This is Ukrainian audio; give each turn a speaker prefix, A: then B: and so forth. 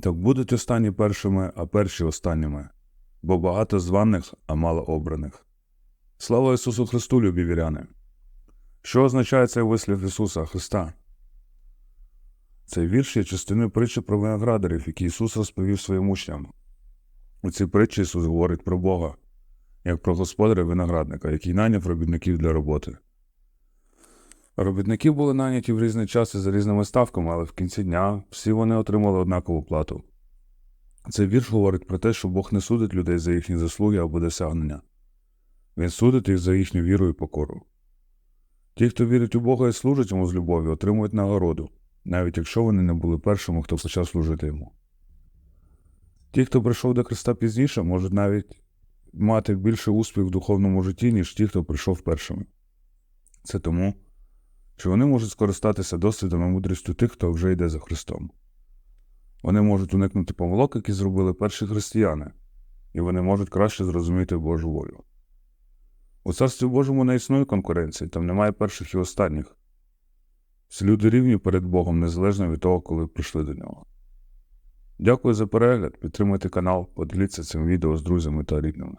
A: Так будуть останні першими, а перші останніми, бо багато званих, а мало обраних. Слава Ісусу Христу, любі віряни! Що означає цей вислів Ісуса Христа? Цей вірш є частиною притчі про виноградарів, які Ісус розповів своїм учням. У цій притчі Ісус говорить про Бога, як про господаря виноградника, який найняв робітників для роботи. Робітники були найняті в різні часи за різними ставками, але в кінці дня всі вони отримали однакову плату. Цей вірш говорить про те, що Бог не судить людей за їхні заслуги або досягнення. Він судить їх за їхню віру і покору. Ті, хто вірить у Бога і служить йому з любов'ю, отримують нагороду, навіть якщо вони не були першими, хто почав служити йому. Ті, хто прийшов до Христа пізніше, можуть навіть мати більше успіх в духовному житті, ніж ті, хто прийшов першими. Це тому, що вони можуть скористатися досвідом і мудрістю тих, хто вже йде за Христом. Вони можуть уникнути помилок, які зробили перші християни, і вони можуть краще зрозуміти Божу волю. У Царстві Божому не існує конкуренції, там немає перших і останніх. Всі люди рівні перед Богом незалежно від того, коли прийшли до нього. Дякую за перегляд, підтримуйте канал, поділіться цим відео з друзями та рідними.